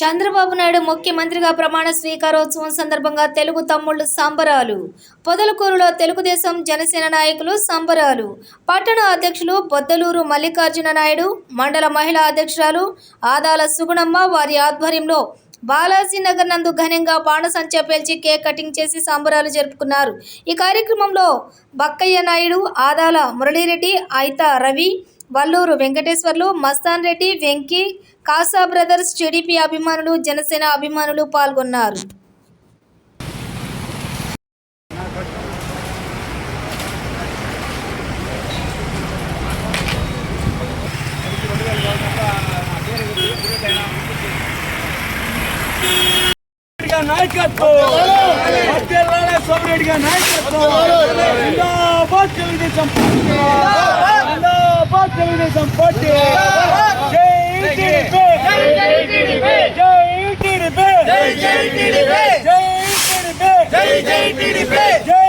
చంద్రబాబు నాయుడు ముఖ్యమంత్రిగా ప్రమాణ స్వీకారోత్సవం సందర్భంగా తెలుగు తమ్ముళ్ళు సంబరాలు. పొదలకూరులో తెలుగుదేశం జనసేన నాయకులు సంబరాలు. పట్టణ అధ్యక్షులు బొద్దలూరు మల్లికార్జున నాయుడు మండల మహిళా అధ్యక్షురాలు ఆదాల సుగుణమ్మ వారి ఆధ్వర్యంలో బాలాజీ నగర్ నందు ఘనంగా బాణసంచ పేల్చి కేక్ కటింగ్ చేసి సంబరాలు జరుపుకున్నారు. ఈ కార్యక్రమంలో బక్కయ్య నాయుడు ఆదాల మురళీరెడ్డి ఐతా రవి వల్లూరు వెంకటేశ్వర్లు మస్తాన్ రెడ్డి వెంకీ కాసా బ్రదర్స్ టీడీపీ అభిమానులు జనసేన అభిమానులు పాల్గొన్నారు. నాయకత్వం! సోమిరెడ్డిగా నాయకత్వం జిందాబాద్ తెలుగుదేశం పార్టీ జిందాబాద్ తెలుగుదేశం పార్టీ జై టీడీపీ జై టీడీపీ జై టీడీపీ జై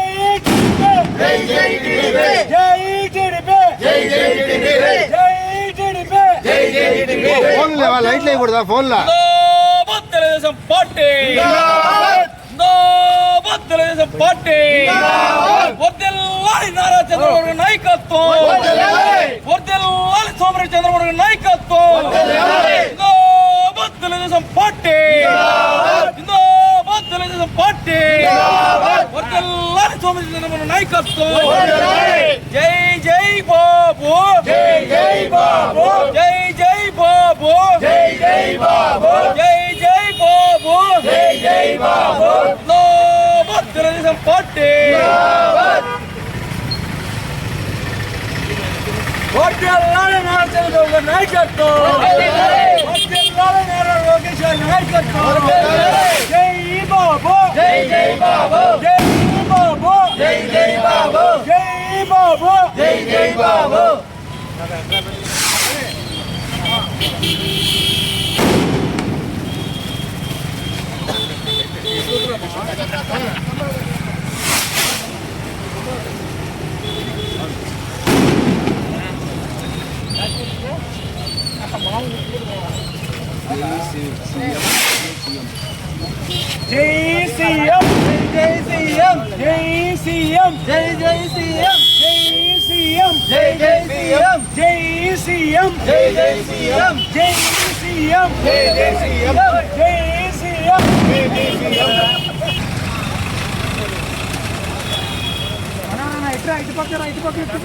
టీడీపీ జై జై టీడీపీ జై టీడీపీ జై టీడీపీ జై టీడీపీ ఫోన్ లేవా లైట్ లేకూడదా ఫోన్ లా జిందాబాద్ తెలుగుదేశం పార్టీ జిందాబాద్ తెలుగుదేశం పార్టీ వర్దిల్లాలి నారా చంద్రబాబు నాయకత్వం వర్దిల్లాలి సోమరెడ్డి చంద్రబాబు నాయకత్వం. తెలుగుదేశం పార్టీ. తెలుగుదేశం పార్టీ. వర్దిల్లాలి సోమరెడ్డి చంద్రబాబు నాయకత్వం. జై జై బాబు. జై జై బాబు. జై జై బాబు. జై జై బాబు. జై జై బాబు. జై జై బాబు. తెలుగుదేశం పార్టీ. వర్తిల్లాలి నారా చంద్రబాబు గారి నాయకత్వం వర్తిల్లాలి నారా లోకేష్ గారి నాయకత్వం జై బాబు జై జై బాబు జై బాబు జై జై బాబు జై బాబు జై జై బాబు జై సీఎం జై సీఎం జై సీఎం జై జై సీఎం జై సీఎం జై జై సీఎం జై సీఎం జై జై సీఎం జై సీఎం జై జై సీఎం జై సీఎం జై జై సీఎం ఇట్లా ఇటు పక్క ఇటు పక్క ఇటు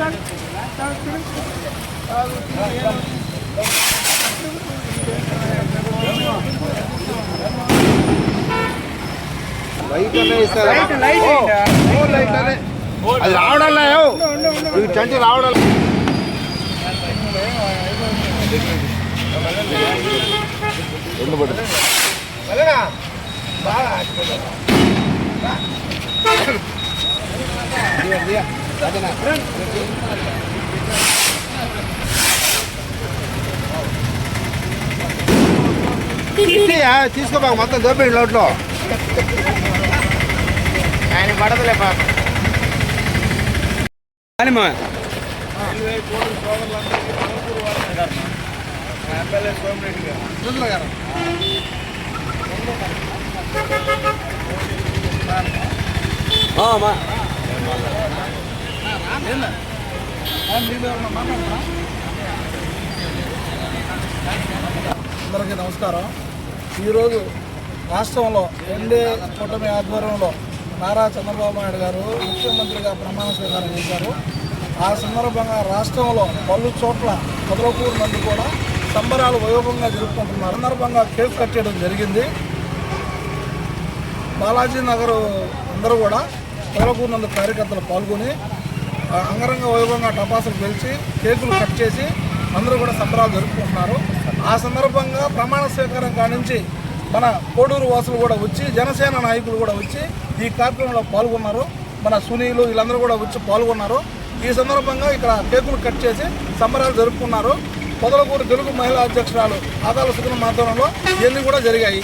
లైట్ అది రావడం లేవు ఇవి చంటి రావడం లే. రెండు పడు ఇట్టియా, తీసుకోబా మొత్తం దోపిడి లోట్లో ఆయన పడదులే పాప. అందరికీ నమస్కారం. ఈరోజు రాష్ట్రంలో ఎండే కూటమి ఆధ్వర్యంలో నారా చంద్రబాబు నాయుడు గారు ముఖ్యమంత్రిగా ప్రమాణ స్వీకారం చేశారు. ఆ సందర్భంగా రాష్ట్రంలో పలు చోట్ల కుదరకూరు నందు కూడా సంబరాలు వైభవంగా జరుపుకుంటున్నారు. సందర్భంగా కేక్ కట్ చేయడం జరిగింది. బాలాజీ నగర్ అందరూ కూడా కుదరకూరు నందు కార్యకర్తలు పాల్గొని అంగరంగ వైభవంగా టపాసులు పిలిచి కేకులు కట్ చేసి అందరూ కూడా సంబరాలు జరుపుకుంటున్నారు. ఆ సందర్భంగా ప్రమాణ స్వీకారం కానించి మన కోడూరు వాసులు కూడా వచ్చి జనసేన నాయకులు కూడా వచ్చి ఈ కార్యక్రమంలో పాల్గొన్నారు. మన సునీలు వీళ్ళందరూ కూడా వచ్చి పాల్గొన్నారు. ఈ సందర్భంగా ఇక్కడ కేకులు కట్ చేసి సంబరాలు జరుపుకున్నారు. పొదలకూరు తెలుగు మహిళా అధ్యక్షురాలు ఆదాల సుగుణ మాధ్యమంలో ఇవన్నీ కూడా జరిగాయి.